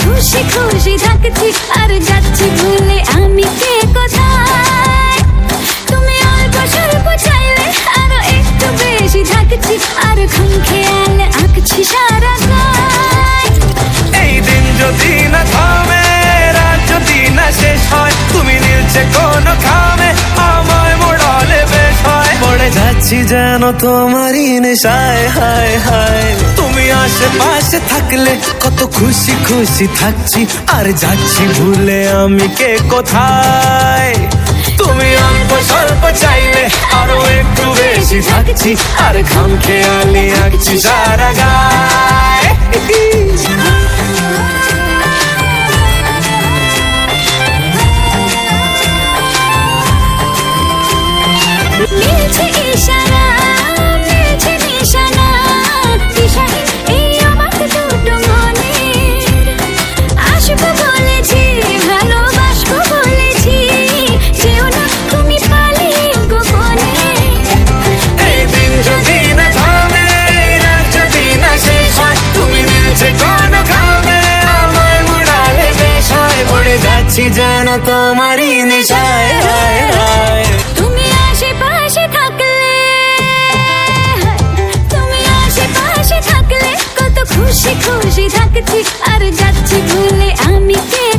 খুশি খুশি থাকছি আর যাচ্ছি ভুলে। যাচ্ছি যেন তোমারই নেশায়, হায় হায়। তুমি আশেপাশে থাকলে কত খুশি খুশি থাকছি, আর যাচ্ছি ভুলে আমি কে কোথায়? তুমি অল্প স্বল্প চাইলে আরও একটু বেশি থাকছি, আর খাম খেয়ালি আঁকছি সারা যাচ্ছি যেন তোমারই নেশায় হায়। তুমি আশেপাশে থাকলে, তুমি আশেপাশে থাকলে কত খুশি খুশি থাকছি। আর যাচ্ছি ভুলে আমি কে?